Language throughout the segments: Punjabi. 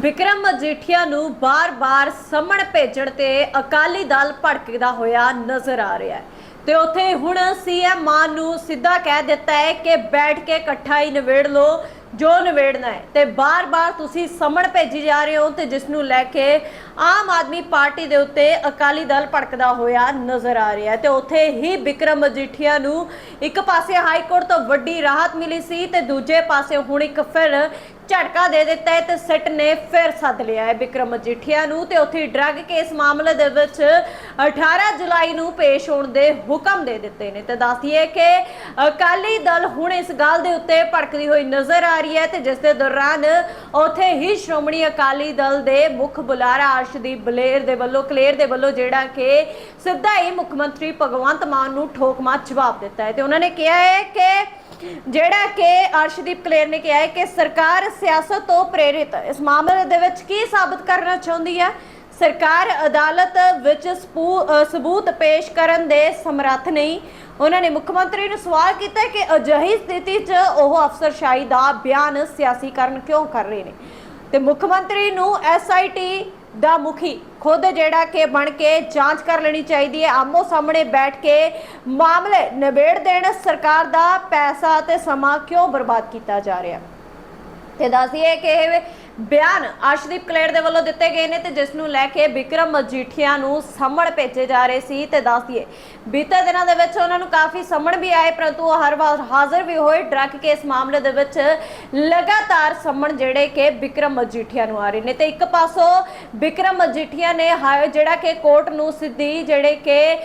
ਵਿਕਰਮ ਮਜੀਠੀਆ ਨੂੰ ਬਾਰ-ਬਾਰ ਸਮਣ ਭੇਜਣ ਤੇ ਅਕਾਲੀ ਦਲ ਭੜਕਦਾ ਹੋਇਆ ਨਜ਼ਰ ਆ ਰਿਹਾ ਹੈ। ਤੇ ਉੱਥੇ ਹੁਣ ਸੀਐਮ ਮਾਨ ਨੂੰ ਸਿੱਧਾ ਕਹਿ ਦਿੱਤਾ ਹੈ ਕਿ ਬੈਠ ਕੇ ਇਕੱਠਾ ਹੀ ਨਿਬੇੜ ਲੋ ਜੋ ਨਿਬੇੜਨਾ ਹੈ। ਤੇ ਬਾਰ-ਬਾਰ ਤੁਸੀਂ ਸਮਣ ਭੇਜੀ ਜਾ ਰਹੇ ਹੋ ਤੇ ਜਿਸ ਨੂੰ ਲੈ ਕੇ ਆਮ ਆਦਮੀ ਪਾਰਟੀ ਦੇ ਉੱਤੇ ਅਕਾਲੀ ਦਲ ਭੜਕਦਾ ਹੋਇਆ ਨਜ਼ਰ ਆ ਰਿਹਾ ਹੈ। ਤੇ ਉੱਥੇ ਹੀ ਵਿਕਰਮ ਮਜੀਠੀਆ ਨੂੰ ਇੱਕ ਪਾਸੇ ਹਾਈ ਕੋਰਟ ਤੋਂ ਵੱਡੀ ਰਾਹਤ ਮਿਲੀ ਸੀ ਤੇ ਦੂਜੇ ਪਾਸੇ ਹੁਣ ਇੱਕ ਫਿਰ ਝਟਕਾ ਦੇ ਦਿੱਤਾ ਹੈ ਤੇ ਸਿੱਟ ਨੇ ਫਿਰ ਸੱਦ ਲਿਆ ਹੈ ਵਿਕਰਮ ਮਜੀਠੀਆ ਨੂੰ ਤੇ ਉੱਥੇ ਡਰੱਗ ਕੇਸ ਮਾਮਲੇ ਦੇ ਵਿੱਚ 18 ਜੁਲਾਈ ਨੂੰ ਪੇਸ਼ ਹੋਣ ਦੇ ਹੁਕਮ ਦੇ ਦਿੱਤੇ ਨੇ। ਤੇ ਦੱਸਦੀਏ ਕਿ ਅਕਾਲੀ ਦਲ ਹੁਣ ਇਸ ਗੱਲ ਦੇ ਉੱਤੇ ਭੜਕਦੀ ਹੋਈ ਨਜ਼ਰ ਆ ਰਹੀ ਹੈ ਤੇ ਜਿਸ ਦੇ ਦੌਰਾਨ ਉੱਥੇ ਹੀ ਸ਼੍ਰੋਮਣੀ ਅਕਾਲੀ ਦਲ ਦੇ ਮੁੱਖ ਬੁਲਾਰਾ ਅਰਸ਼ਦੀਪ ਬਲੇਰ ਦੇ ਵੱਲੋਂ, ਕਲੇਰ ਦੇ ਵੱਲੋਂ ਜਿਹੜਾ ਕਿ ਸਿੱਧਾ ਹੀ ਮੁੱਖ ਮੰਤਰੀ ਭਗਵੰਤ ਮਾਨ ਨੂੰ ਠੋਕਮਾ ਜਵਾਬ ਦਿੱਤਾ ਹੈ। ਤੇ ਉਹਨਾਂ ਨੇ ਕਿਹਾ ਹੈ ਕਿ ਜਿਹੜਾ ਕਿ ਅਰਸ਼ਦੀਪ ਕਲੇਰ ਨੇ ਕਿਹਾ ਹੈ ਕਿ ਸਰਕਾਰ ਸਿਆਸਤ ਤੋਂ ਪ੍ਰੇਰਿਤ ਇਸ ਮਾਮਲੇ ਦੇ ਵਿੱਚ ਕੀ ਸਾਬਤ ਕਰਨਾ ਚਾਹੁੰਦੀ ਹੈ? ਸਰਕਾਰ ਅਦਾਲਤ ਵਿੱਚ ਸਬੂਤ ਪੇਸ਼ ਕਰਨ ਦੇ ਸਮਰੱਥ ਨਹੀਂ। ਉਹਨਾਂ ਨੇ ਮੁੱਖ ਮੰਤਰੀ ਨੂੰ ਸਵਾਲ ਕੀਤਾ ਕਿ ਅਜਿਹੀ ਸਥਿਤੀ 'ਚ ਉਹ ਅਫਸਰਸ਼ਾਹੀ ਦਾ ਬਿਆਨ ਸਿਆਸੀਕਰਨ ਕਿਉਂ ਕਰ ਰਹੇ ਨੇ? ਤੇ ਮੁੱਖ ਮੰਤਰੀ ਨੂੰ ਐਸਆਈਟੀ ਦਾ ਮੁਖੀ ਖੁਦ ਜਿਹੜਾ ਕਿ ਬਣ ਕੇ ਜਾਂਚ ਕਰ ਲੈਣੀ ਚਾਹੀਦੀ ਹੈ। ਆਮੋ ਸਾਹਮਣੇ ਬੈਠ ਕੇ ਮਾਮਲੇ ਨਿਬੇੜ ਦੇਣ। ਸਰਕਾਰ ਦਾ ਪੈਸਾ ਤੇ ਸਮਾਂ ਕਿਉਂ ਬਰਬਾਦ ਕੀਤਾ ਜਾ ਰਿਹਾ? ਤੇ ਦੱਸਦੀਏ ਕਿ ਬਿਆਨ ਅਰਸ਼ਦੀਪ ਕਲੇਰ ਦੇ ਵੱਲੋਂ ਦਿੱਤੇ ਗਏ ਨੇ ਤੇ ਜਿਸ ਨੂੰ ਲੈ ਕੇ ਵਿਕਰਮ ਮਜੀਠੀਆ ਨੂੰ ਸੰਮਣ ਭੇਜੇ ਜਾ ਰਹੇ ਸੀ ਤੇ ਦੱਸਦੀਏ ਬੀਤੇ ਦਿਨਾਂ ਦੇ ਵਿੱਚ ਉਹਨਾਂ ਨੂੰ ਕਾਫੀ ਸੰਮਣ ਵੀ ਆਏ, ਪਰੰਤੂ ਉਹ ਹਰ ਵਾਰ ਹਾਜ਼ਰ ਵੀ ਹੋਏ। ਡਰੱਗ ਕੇਸ ਮਾਮਲੇ ਦੇ ਵਿੱਚ ਲਗਾਤਾਰ ਸੰਮਣ ਜਿਹੜੇ ਕਿ ਵਿਕਰਮ ਮਜੀਠੀਆ ਨੂੰ ਆ ਰਹੇ ਨੇ। ਤੇ ਇੱਕ ਪਾਸੋਂ ਵਿਕਰਮ ਮਜੀਠੀਆ ਨੇ ਜਿਹੜਾ ਕਿ ਕੋਰਟ ਨੂੰ ਸਿੱਧੀ ਜਿਹੜੇ ਕਿ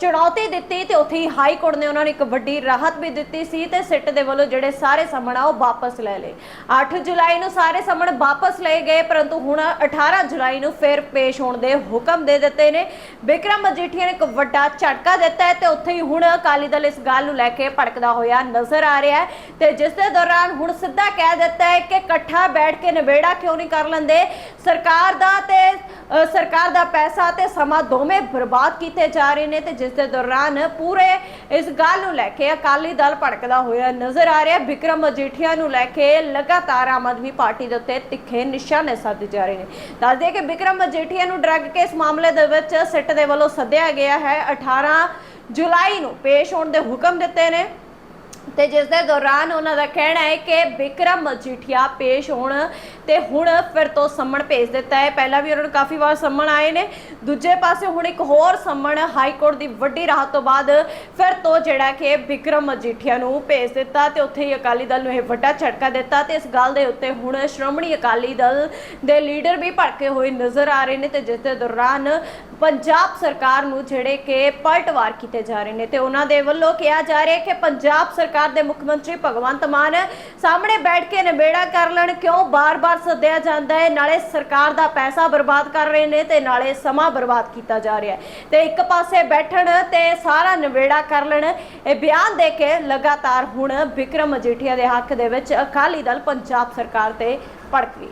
ਚੁਣੌਤੀ ਦਿੱਤੀ ਤੇ ਉੱਥੇ ਹੀ ਹਾਈ ਕੋਰਟ ਨੇ ਉਹਨਾਂ ਨੂੰ ਇੱਕ ਵੱਡੀ ਰਾਹਤ ਵੀ ਦਿੱਤੀ ਸੀ ਤੇ ਸਿੱਟ ਦੇ ਵੱਲੋਂ ਜਿਹੜੇ ਸਾਰੇ ਸਮਣ ਆ ਉਹ ਵਾਪਸ ਲੈ ਲਏ। 8 ਜੁਲਾਈ ਨੂੰ ਸਾਰੇ ਸਮਣ ਵਾਪਸ ਲਏ ਗਏ, ਪਰੰਤੂ ਹੁਣ 18 ਜੁਲਾਈ ਨੂੰ ਫਿਰ ਪੇਸ਼ ਹੋਣ ਦੇ ਹੁਕਮ ਦੇ ਦਿੱਤੇ ਨੇ। ਵਿਕਰਮ ਮਜੀਠੀਆ ਨੇ ਇੱਕ ਵੱਡਾ ਝਟਕਾ ਦਿੱਤਾ ਹੈ ਤੇ ਉੱਥੇ ਹੀ ਹੁਣ ਅਕਾਲੀ ਦਲ ਇਸ ਗੱਲ ਨੂੰ ਲੈ ਕੇ ਭੜਕਦਾ ਹੋਇਆ ਨਜ਼ਰ ਆ ਰਿਹਾ ਹੈ ਤੇ ਜਿਸ ਦੇ ਦੌਰਾਨ ਹੁਣ ਸਿੱਧਾ ਕਹਿ ਦਿੱਤਾ ਹੈ ਕਿ ਇਕੱਠਾ ਬੈਠ ਕੇ ਨਿਬੇੜਾ ਕਿਉਂ ਨਹੀਂ ਕਰ ਲੈਂਦੇ? ਸਰਕਾਰ ਦਾ ਤੇ ਸਰਕਾਰ ਦਾ ਪੈਸਾ ਤੇ ਸਮਾਂ ਦੋਵੇਂ ਬਰਬਾਦ ਕੀਤੇ ਜਾ ਰਹੇ ਨੇ ਤੇ ਜਿਸ ਦੇ ਦੌਰਾਨ ਪੂਰੇ ਇਸ ਗੱਲ ਨੂੰ ਲੈ ਕੇ ਅਕਾਲੀ ਦਲ ਭੜਕਦਾ ਹੋਇਆ ਨਜ਼ਰ ਆ ਰਿਹਾ ਵਿਕਰਮ ਮਜੀਠੀਆ ਨੂੰ ਲੈ ਕੇ ਲਗਾਤਾਰ ਆਮ ਆਦਮੀ ਪਾਰਟੀ ਦੇ ਉੱਤੇ ਤਿੱਖੇ ਨਿਸ਼ਾਨੇ ਸਾਧੇ ਜਾ ਰਹੇ ਨੇ। ਦੱਸਦੇ ਕਿ ਵਿਕਰਮ ਮਜੀਠੀਆ ਨੂੰ ਡਰੱਗ ਕੇਸ ਮਾਮਲੇ ਦੇ ਵਿੱਚ ਸਿੱਟ ਦੇ ਵੱਲੋਂ ਸੱਦਿਆ ਗਿਆ ਹੈ। 18 ਜੁਲਾਈ ਨੂੰ ਪੇਸ਼ ਹੋਣ ਦੇ ਹੁਕਮ ਦਿੱਤੇ ਨੇ। ਤੇ ਜਿਸ ਦੇ ਦੌਰਾਨ ਉਹਨਾਂ ਦਾ ਕਹਿਣਾ ਹੈ ਕਿ ਬਿਕਰਮ ਮਜੀਠੀਆ ਪੇਸ਼ ਹੋਣ ਤੇ ਹੁਣ ਫਿਰ ਤੋਂ ਸੰਮਣ ਭੇਜ ਦਿੱਤਾ ਹੈ। ਪਹਿਲਾਂ ਵੀ ਉਹਨਾਂ ਨੂੰ ਕਾਫੀ ਵਾਰ ਸੰਮਣ ਆਏ ਨੇ। ਦੂਜੇ ਪਾਸੇ ਹੁਣ ਇੱਕ ਹੋਰ ਸੰਮਣ ਹਾਈ ਕੋਰਟ ਦੀ ਵੱਡੀ ਰਾਹਤ ਤੋਂ ਬਾਅਦ ਫਿਰ ਤੋਂ ਜਿਹੜਾ ਕਿ ਬਿਕਰਮ ਮਜੀਠੀਆ ਨੂੰ ਭੇਜ ਦਿੱਤਾ ਤੇ ਉੱਥੇ ਹੀ ਅਕਾਲੀ ਦਲ ਨੂੰ ਇਹ ਵੱਡਾ ਝਟਕਾ ਦਿੱਤਾ ਤੇ ਇਸ ਗੱਲ ਦੇ ਉੱਤੇ ਹੁਣ ਸ਼੍ਰੋਮਣੀ ਅਕਾਲੀ ਦਲ ਦੇ ਲੀਡਰ ਵੀ ਭੜਕੇ ਹੋਏ ਨਜ਼ਰ ਆ ਰਹੇ ਨੇ ਤੇ ਜਿਸ ਦੇ ਦੌਰਾਨ ਪੰਜਾਬ ਸਰਕਾਰ ਨੂੰ ਜਿਹੜੇ ਕਿ ਪਲਟਵਾਰ ਕੀਤੇ ਜਾ ਰਹੇ ਨੇ ਤੇ ਉਹਨਾਂ ਦੇ ਵੱਲੋਂ ਕਿਹਾ ਜਾ ਰਿਹਾ ਹੈ ਕਿ ਪੰਜਾਬ ਸਰਕਾਰ ਦੇ ਮੁੱਖ ਮੰਤਰੀ ਭਗਵੰਤ ਮਾਨ ਸਾਹਮਣੇ ਬੈਠ ਕੇ ਨਿਬੇੜਾ ਕਰ ਲੈਣ, ਕਿਉਂ ਬਾਰ-ਬਾਰ ਸੱਦਿਆ ਜਾਂਦਾ ਹੈ? ਨਾਲੇ ਸਰਕਾਰ ਦਾ ਪੈਸਾ ਬਰਬਾਦ ਕਰ ਰਹੇ ਨੇ ਤੇ ਨਾਲੇ ਸਮਾਂ ਬਰਬਾਦ ਕੀਤਾ ਜਾ ਰਿਹਾ ਹੈ। ਤੇ ਇੱਕ ਪਾਸੇ ਬੈਠਣ ਤੇ ਸਾਰਾ ਨਿਬੇੜਾ ਕਰ ਲੈਣ, ਇਹ ਬਿਆਨ ਦੇ ਕੇ ਲਗਾਤਾਰ ਹੁਣ ਵਿਕਰਮ ਮਜੀਠੀਆ ਦੇ ਹੱਕ ਦੇ ਵਿੱਚ ਅਕਾਲੀ ਦਲ ਪੰਜਾਬ ਸਰਕਾਰ ਤੇ ਭੜਕ ਰਹੀ